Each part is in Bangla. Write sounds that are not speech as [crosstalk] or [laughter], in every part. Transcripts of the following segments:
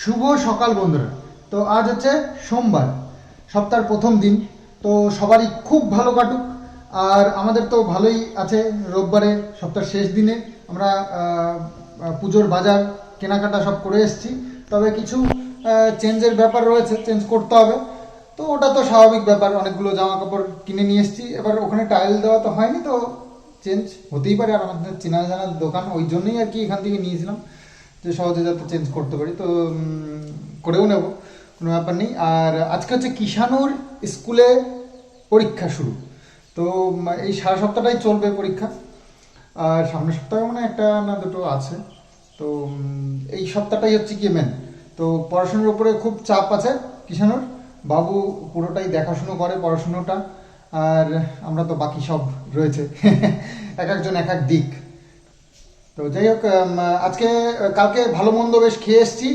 শুভ সকাল বন্ধুরা। তো আজ হচ্ছে সোমবার, সপ্তাহের প্রথম দিন। তো সবারই খুব ভালো কাটুক। আর আমাদের তো ভালোই আছে রোববারে সপ্তাহের শেষ দিনে। আমরা পুজোর বাজার, কেনাকাটা সব করে এসেছি। তবে কিছু চেঞ্জের ব্যাপার রয়েছে, চেঞ্জ করতে হবে। তো ওটা তো স্বাভাবিক ব্যাপার, অনেকগুলো জামা কাপড় কিনে নিয়ে এসেছি। এবার ওখানে টাইল দেওয়া তো হয়নি, তো চেঞ্জ হতেই পারে। আর আমাদের চেনা জানার দোকান, ওই জন্যই আর কি এখান থেকে নিয়েছিলাম। যে সহজে যাতে চেঞ্জ করতে পারি, তো করেও নেব, কোনো ব্যাপার নেই। আর আজকে হচ্ছে কিষানুর স্কুলে পরীক্ষা শুরু। তো এই সারা সপ্তাহটাই চলবে পরীক্ষা। আর সামনের সপ্তাহে মানে একটা না দুটো আছে। তো এই সপ্তাহটাই হচ্ছে কি মেন তো, পড়াশোনার উপরে খুব চাপ আছে কিষানুর বাবু পুরোটাই দেখাশুনো করে পড়াশুনোটা। আর আমরা তো বাকি সব রয়েছে। [laughs] এক একজন এক এক দিক। তো যাই হোক আজকে কালকে ভালো মন্দ বেশ খেয়ে এসেছি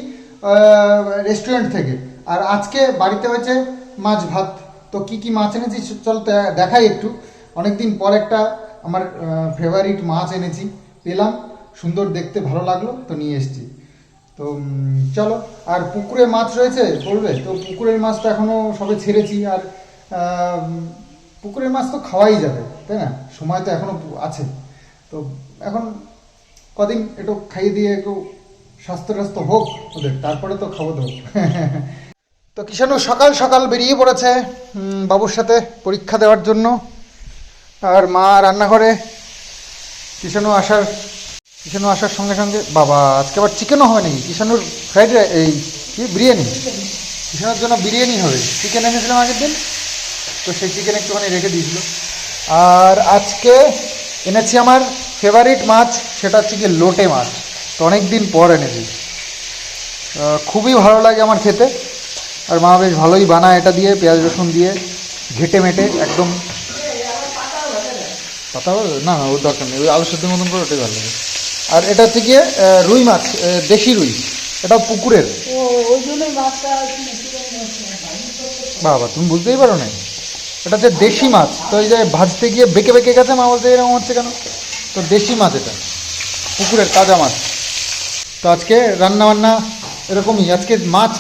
রেস্টুরেন্ট থেকে। আর আজকে বাড়িতে হয়েছে মাছ ভাত। তো কি কি মাছ এনেছি চল দেখাই একটু। অনেকদিন পর একটা আমার ফেভারিট মাছ এনেছি, পেলাম। সুন্দর দেখতে, ভালো লাগল, তো নিয়ে এসেছি। তো চলো, আর পুকুরে মাছ রয়েছে, বলবে? তো পুকুরের মাছ তো এখনও সবে ছেড়েছি, আর পুকুরের মাছ তো খাওয়াই যাবে, তাই না? সময় তো এখনও আছে। তো এখন কদিন একটু খাইয়ে দিয়ে একটু স্বাস্থ্য টাস্থ্য হোক ওদের, তারপরে তো খাব তো তো কিষাণু সকাল সকাল বেরিয়ে পড়েছে বাবুর সাথে পরীক্ষা দেওয়ার জন্য। আর মা রান্নাঘরে কিষানু আসার, কিষাণু আসার সঙ্গে সঙ্গে, বাবা, আজকে আবার চিকেনও হবে নাকি? কিষাণুর ফ্রাইড এই কি, বিরিয়ানি? কিষাণুর জন্য বিরিয়ানি হবে। চিকেন এনেছিলাম আগের দিন, তো সেই চিকেন একটুখানি রেখে দিয়েছিল। আর আজকে এনেছি আমার ফেভারিট মাছ সেটা হচ্ছে কি লোটে মাছ। তো অনেক দিন পর এনেছি। খুবই ভালো লাগে আমার খেতে। আর মা বেশ ভালোই বানায় এটা দিয়ে পেঁয়াজ রসুন দিয়ে ঘেটে মেটে একদম। পাতা? না না ওর দরকার নেই। ওই আলু সেদ্ধ মতন করে ওটাই ভালো লাগে। আর এটা হচ্ছে গিয়ে রুই মাছ দেশি রুই। এটা পুকুরের। বাবা তুমি বুঝতেই পারো না এটা হচ্ছে দেশি মাছ। তো এই যে ভাজতে গিয়ে বেঁকে বেঁকে গেছে মা বলতে এরকম হচ্ছে কেন? তো দেশি মাছ এটা, পুকুরের তাজা মাছ। তো আজকে রান্না বান্না এরকমই, আজকে মাছ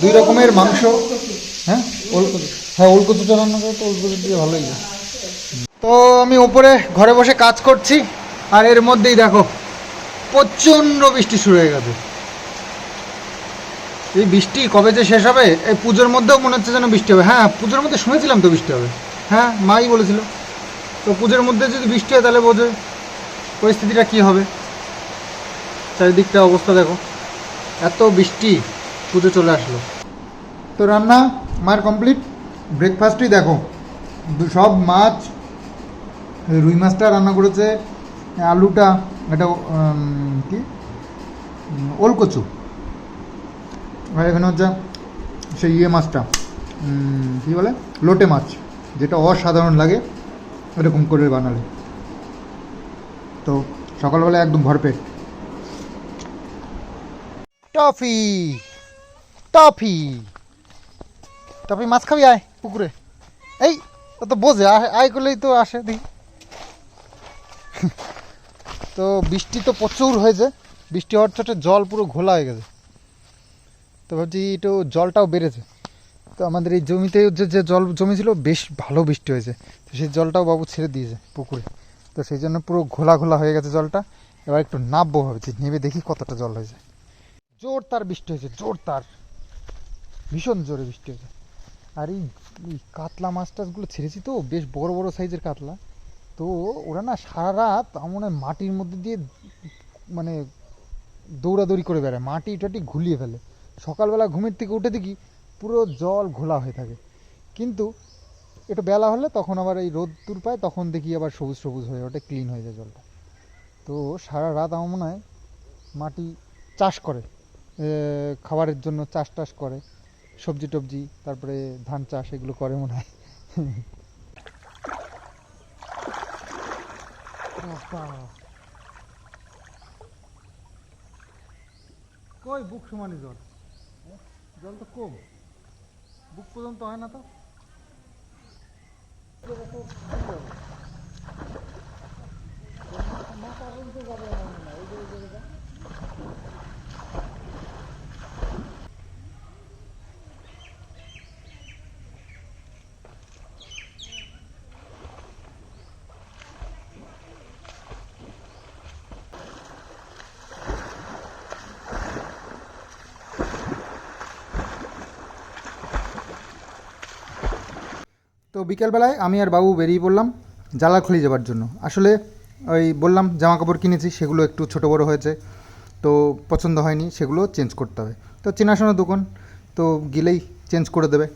দুই রকমের মাংস হ্যাঁ? হ্যাঁ ওলকচুটা রান্না করে তো ওলকচু দিয়ে ভালোই। তো আমি ওপরে ঘরে বসে কাজ করছি, আর এর মধ্যেই দেখো, প্রচণ্ড বৃষ্টি শুরু হয়ে গেছে। এই বৃষ্টি কবে যে শেষ হবে, এই পুজোর মধ্যেও মনে হচ্ছে যেন বৃষ্টি হবে। হ্যাঁ পুজোর মধ্যে শুনেছিলাম তো বৃষ্টি হবে। হ্যাঁ মাই বলেছিল। তো পুজোর মধ্যে যদি বৃষ্টি হয় তাহলে বোঝো। পরিস্থিতিটা কি হবে? চারিদিকটা অবস্থা দেখো। এত বৃষ্টি পুজো চলে আসলো। তো রান্না, মার কমপ্লিট ব্রেকফাস্টই দেখো। সব মাছ, রুই মাছটা রান্না করেছে, আলুটা, এটা কি? ওলকচু। আর এখানে হচ্ছে সেই ইয়ে মাছটা। কী বলে? লোটে মাছ, যেটা অসাধারণ লাগে, এরকম করে বানালে। তো সকালবেলা একদম ভরপেট। টফি টফি টফি মাছ খাবি? আয় পুকুরে। এই, ও তো বোঝে, আয় করলেই তো আসে, দেখি। তো বৃষ্টি তো প্রচুর হয়েছে, বৃষ্টি হওয়ার চোটে জল পুরো ঘোলা হয়ে গেছে। তো ভাবছি একটু জলটাও বেড়েছে। তো আমাদের এই জমিতে যে জল জমেছিল, বেশ ভালো বৃষ্টি হয়েছে। তো সেই জলটাও বাবু ছেড়ে দিয়েছে পুকুরে। তো সেই জন্য পুরো ঘোলা ঘোলা হয়ে গেছে জলটা। এবার একটু নামবো ভাবছি নেমে দেখি কতটা জল হয়েছে। জোর তার বৃষ্টি হয়েছে, জোর তার। ভীষণ জোরে বৃষ্টি হয়েছে। আর এই কাতলা মাছ টাছগুলো ছেড়েছি তো, বেশ বড় বড় সাইজের কাতলা। তো ওরা না সারা রাত আমার মাটির মধ্যে দিয়ে মানে দৌড়াদৌড়ি করে বেড়ায়, মাটি টাটি ঘুলিয়ে ফেলে। সকালবেলা ঘুমের থেকে উঠে দেখি পুরো জল ঘোলা হয়ে থাকে। কিন্তু একটু বেলা হলে তখন আবার এই রোদ রোদ্দুর পায় তখন দেখি আবার সবুজ সবুজ হয়ে ওঠে ক্লিন হয়ে যায় জলটা। তো সারা রাত আমার মনে হয় মাটি চাষ করে খাবারের জন্য চাষ টাস করে সবজি টবজি তারপরে ধান চাষ এগুলো করে মনে হয়। কই বুক সমানই জল? জল তো কম। বুক পর্যন্ত হয় না তো? মাথা কিন্তু যাবে না তো বিকেলবেলায় আমি আর বাবু বেরিয়ে পড়লাম জালাখুলি যাওয়ার জন্য। আসলে ওই বললাম জামা কাপড় কিনেছি, সেগুলো একটু ছোট বড় হয়েছে, তো পছন্দ হয়নি, সেগুলো চেঞ্জ করতে হবে। তো চেনাশোনা দোকান, তো গেলেই চেঞ্জ করে দেবে।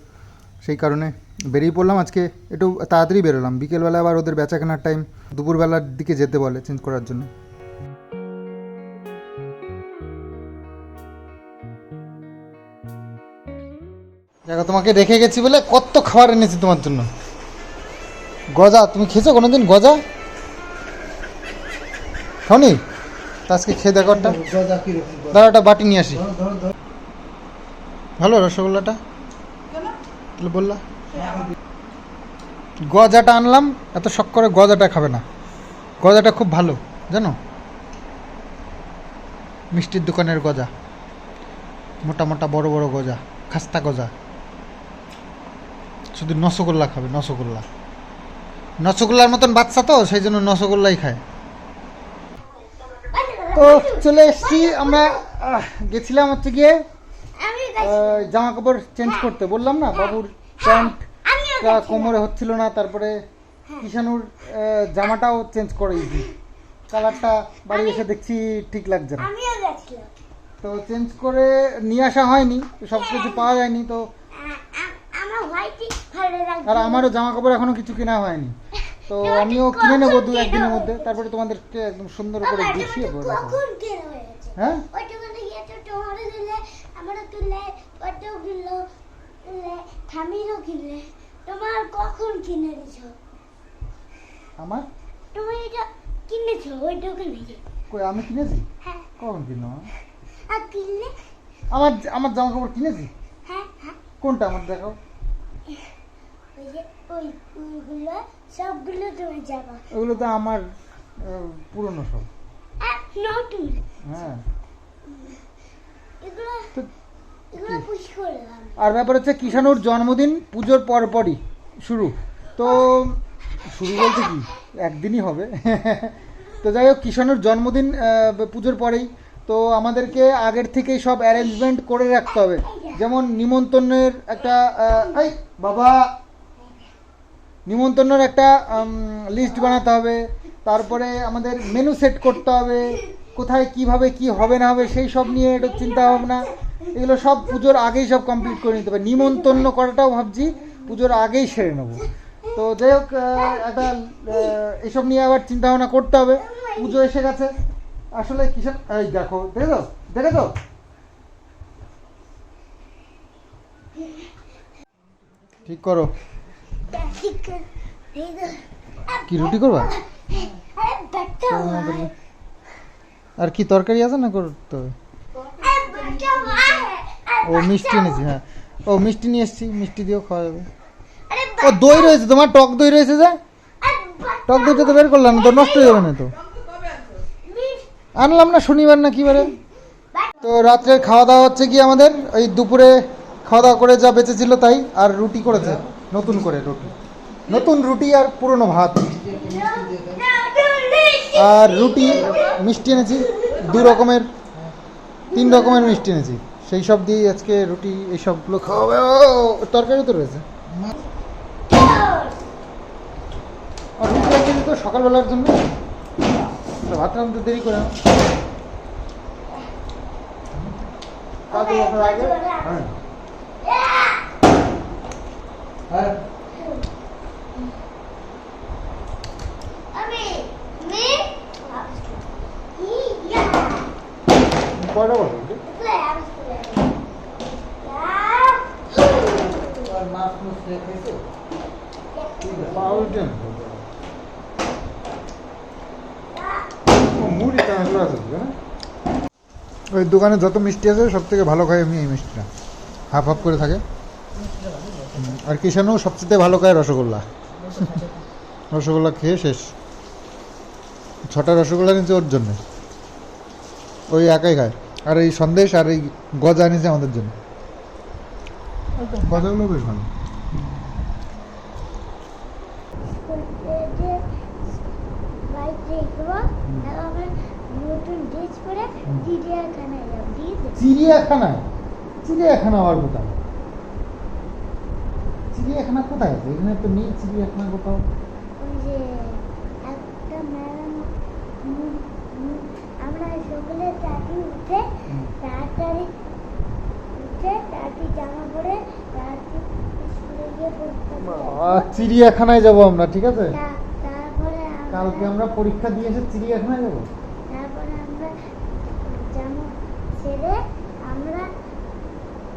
সেই কারণে বেরিয়ে পড়লাম, আজকে একটু তাড়াতাড়ি বেরোলাম। বিকেলবেলা আবার ওদের বেচা কেনার টাইম দুপুরবেলার দিকে যেতে বলে চেঞ্জ করার জন্য। দেখো তোমাকে রেখে গেছি বলে কত খাবার এনেছি তোমার জন্য। গজা তুমি খেয়েছো কোনোদিন গজা? খাওনি তা আজকে খেয়ে দেখো একটা। দাঁড়া একটা বাটি নিয়ে আসি। ভালো রসগোল্লাটা? তাহলে বললা। গজাটা আনলাম এত শখ করে গজাটা খাবে না। গজাটা খুব ভালো জানো? মিষ্টির দোকানের গজা। মোটা মোটা বড় বড় গজা খাস্তা গজা। শুধু নসগোল্লা খাবে নসগোল্লা। নসগোল্লার মতন বাচ্চা তো সেই জন্য নসগোল্লাই খায়। তো চলে এসছি আমরা গেছিলাম হচ্ছে গিয়ে জামা কাপড় চেঞ্জ করতে। বললাম না বাবুর প্যান্ট কোমরে হচ্ছিল না তারপরে কিষানুর জামাটাও চেঞ্জ করে দিয়েছি। কালারটা বাড়ি এসে দেখছি ঠিক লাগছে না। তো চেঞ্জ করে নিয়ে আসা হয়নি সব কিছু পাওয়া যায়নি তো আর আমারও জামা কাপড় এখনও কিছু কেনা হয়নি। তো আমিও কিনে নেব দু একদিনের মধ্যে তারপরে তোমাদেরকে একদম সুন্দর করে গুছিয়ে। কখন কেনা হয়েছে? হ্যাঁ? তোমার কখন কিনে দিছো? আমার? তুমি এটা কিনেছো ওই দোকানে কই আমি কিনেছি? হ্যাঁ। কখন কিনলাম আর কিনলে? আমার আমার জামা কাপড় কিনেছি? হ্যাঁ হ্যাঁ। কোনটা আমার দেখাও? ওইগুলো সবগুলো ওগুলো তো আমার পুরনো সব। নতুন। হ্যাঁ। এগুলো আর ব্যাপার হচ্ছে কিষানুর জন্মদিন পুজোর পর পরই শুরু। তো শুরু বলতে কি? একদিনই হবে। তো যাই হোক কিষানুর জন্মদিন পুজোর পরেই। তো আমাদেরকে আগের থেকেই সব অ্যারেঞ্জমেন্ট করে রাখতে হবে। যেমন নিমন্ত্রণের একটা এই বাবা নিমন্ত্রণের একটা লিস্ট বানাতে হবে। তারপরে আমাদের মেনু সেট করতে হবে। কোথায় কীভাবে কি হবে না হবে সেই সব নিয়ে একটু চিন্তা ভাবনা। এগুলো সব পুজোর আগেই সব কমপ্লিট করে নিতে হবে। নিমন্ত্রণ করাটাও ভাবছি, পুজোর আগেই সেরে নেব। তো যাই হোক একটা এসব নিয়ে আবার চিন্তা ভাবনা করতে হবে। পুজো এসে গেছে। আসলে কিসব এই দেখো দেখে তো ঠিক করো। কি, রুটি করবা? আরে কি তরকারি আছে না করতে হবে? ও মিষ্টি এনেছি হ্যাঁ। ও মিষ্টি নিয়ে এসেছি, মিষ্টি দিয়েও খাওয়া যাবে। ও দই রয়েছে, তোমার টক দই রয়েছে যে? টক দইটা তো বের করলাম, তো নষ্ট হয়ে যাবে না তো? আনলাম না শনিবার না কি বারে? তো রাত্রের খাওয়া দাওয়া হচ্ছে কি আমাদের? ওই দুপুরে খাওয়া দাওয়া করে যা বেঁচেছিল তাই, আর রুটি করেছে। নতুন করে রুটি। নতুন রুটি আর পুরনো ভাত। আর রুটি মিষ্টি এনেছি দু রকমের তিন রকমের মিষ্টি এনেছি। সেই সব দিয়ে আজকে রুটি এই সবগুলো খাওয়া হবে। তরকারি তো রয়েছে। রুটি তো সকালবেলার জন্য। ভাত রান্নতে দেরি করে না কাজে আগে হ্যাঁ। হ্যাঁ? কয়টা মাছ মুড়ি। টানা আছে না? ওই দোকানে যত মিষ্টি আছে সব থেকে ভালো খাই আমি এই মিষ্টিটা। হাফ হাফ করে থাকে। আর কিষানও সবচেয়ে ভালো খায় রসগোল্লা। রসগোল্লা খেয়ে শেষ। ছটা রসগোল্লা নিচ্ছে ওর জন্যে। ওই একাই খায়। আর এই সন্দেশ আর এই গজা এনেছে আমাদের জন্য। গজাগুলো বেশ ভালো। চিড়িয়াখানায় চিড়িয়াখানায়? চিড়িয়াখানা আবার কোথায়? চিড়িয়াখানা কোথায় আছে? এখানে তো নেই চিড়িয়াখানা কোথাও? আমরা সকালে উঠে তাড়াতাড়ি উঠে তাড়াতাড়ি জামা পরে চিড়িয়াখানায় যাব আমরা ঠিক আছে? তারপরে কালকে আমরা পরীক্ষা দিয়ে এসে চিড়িয়াখানায় যাব তারপরে আমরা জামা ছেড়ে আমরা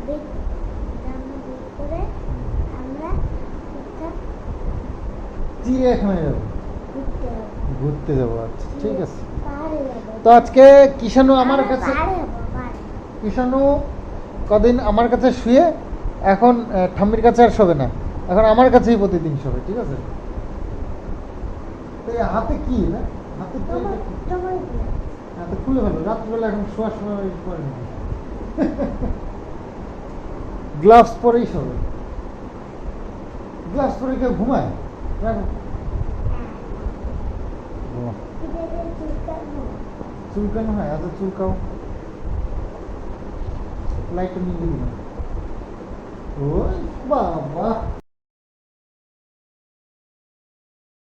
বের জামা বের করে আমরা ঠিকঠাক চিড়িয়াখানায় যাব। ঘুরতে যাব। আচ্ছা ঠিক আছে। তো আজকে কিষানু আমার কাছে কিষানু কদিন আমার কাছে শুয়ে এখন ঠাম্মির কাছে আর শোবে না। এখন আমার কাছেই প্রতিদিন শোবে ঠিক আছে? হাতে কি না? হাতে খুলে ফেলো রাত্রিবেলা এখন শোয়ার সময় পরে [laughs] গ্লাভস পরেই শোবে। গ্লাভস পরে কেউ ঘুমায়? রাখো। বাহ, এদের চুলকানো। চুলকানো হয় আচ্ছা চুলকাও লাইটটা নিয়ে দিবি না ওই বাবা